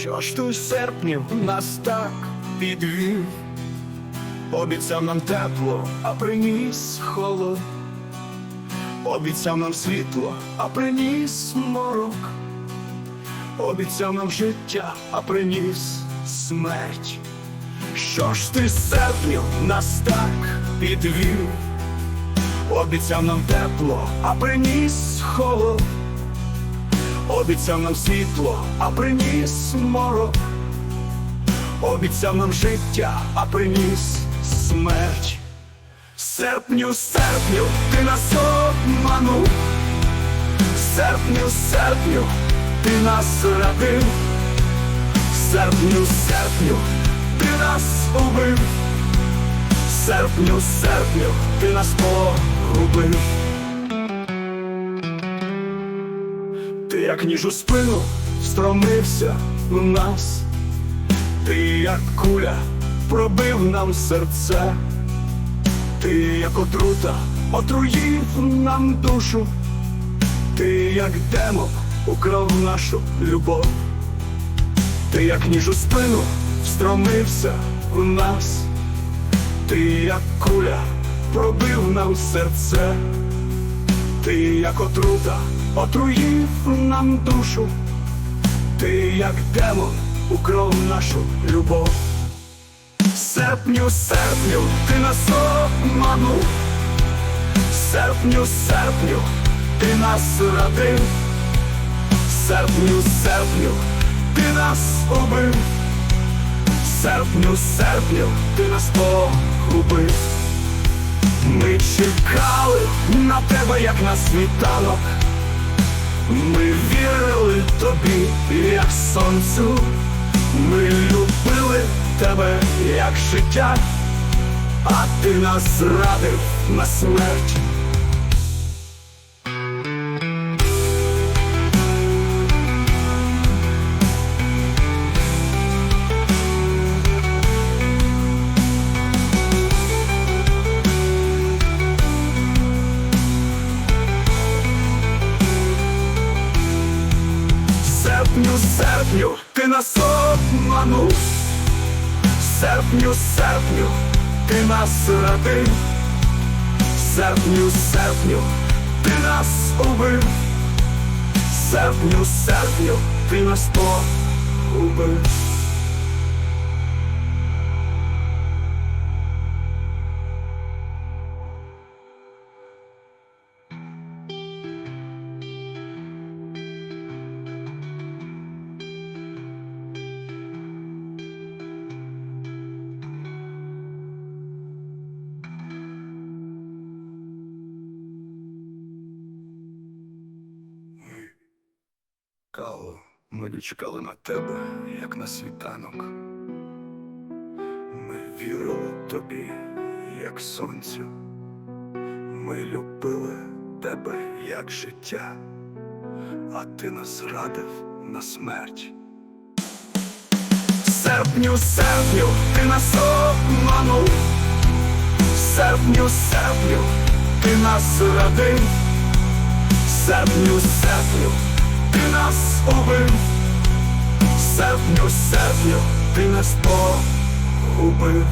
Що ж ти серпнів нас так підвів, обіцяв нам тепло, а приніс холод, обіцяв нам світло, а приніс морок, обіцяв нам життя, а приніс смерть. Що ж ти серпнів нас так підвів, обіцяв нам тепло, а приніс холод. Обіцяв нам світло, а приніс морок. Обіцяв нам життя, а приніс смерть. Серпню, серпню, ти нас обманув. Серпню, серпню, ти нас радив. Серпню, серпню, ти нас убив. Серпню, серпню, ти нас погубив. Як ніж у спину стромився в нас, ти як куля пробив нам серце, ти як отрута отруїв нам душу, ти як демон украв нашу любов, ти як ніж у спину встромився в нас, ти як куля пробив нам серце. Ти як отрута отруїв нам душу, ти як демон украв нашу любов. Серпню, серпню, ти нас обманув, серпню, серпню, ти нас радив, серпню, серпню, ти нас убив, серпню, серпню, ти нас погубив. Ми чекали на тебе, як на світанок. Ми вірили тобі, як сонцю. Ми любили тебе, як життя, а ти нас зрадив на смерть. Серпню, ти нас обманув. Серпню, серпню, ти нас радив. Серпню, серпню, ти нас убив. Серпню, серпню, ти нас погубив. Кало, ми чекали на тебе, як на світанок. Ми вірили тобі, як сонцю. Ми любили тебе, як життя, а ти нас радив на смерть. Серпню, серпню, ти нас обманув. Серпню, серпню, ти нас радив. Серпню, серпню, ти нас убив. Серпню, серпню, ти нас погубив.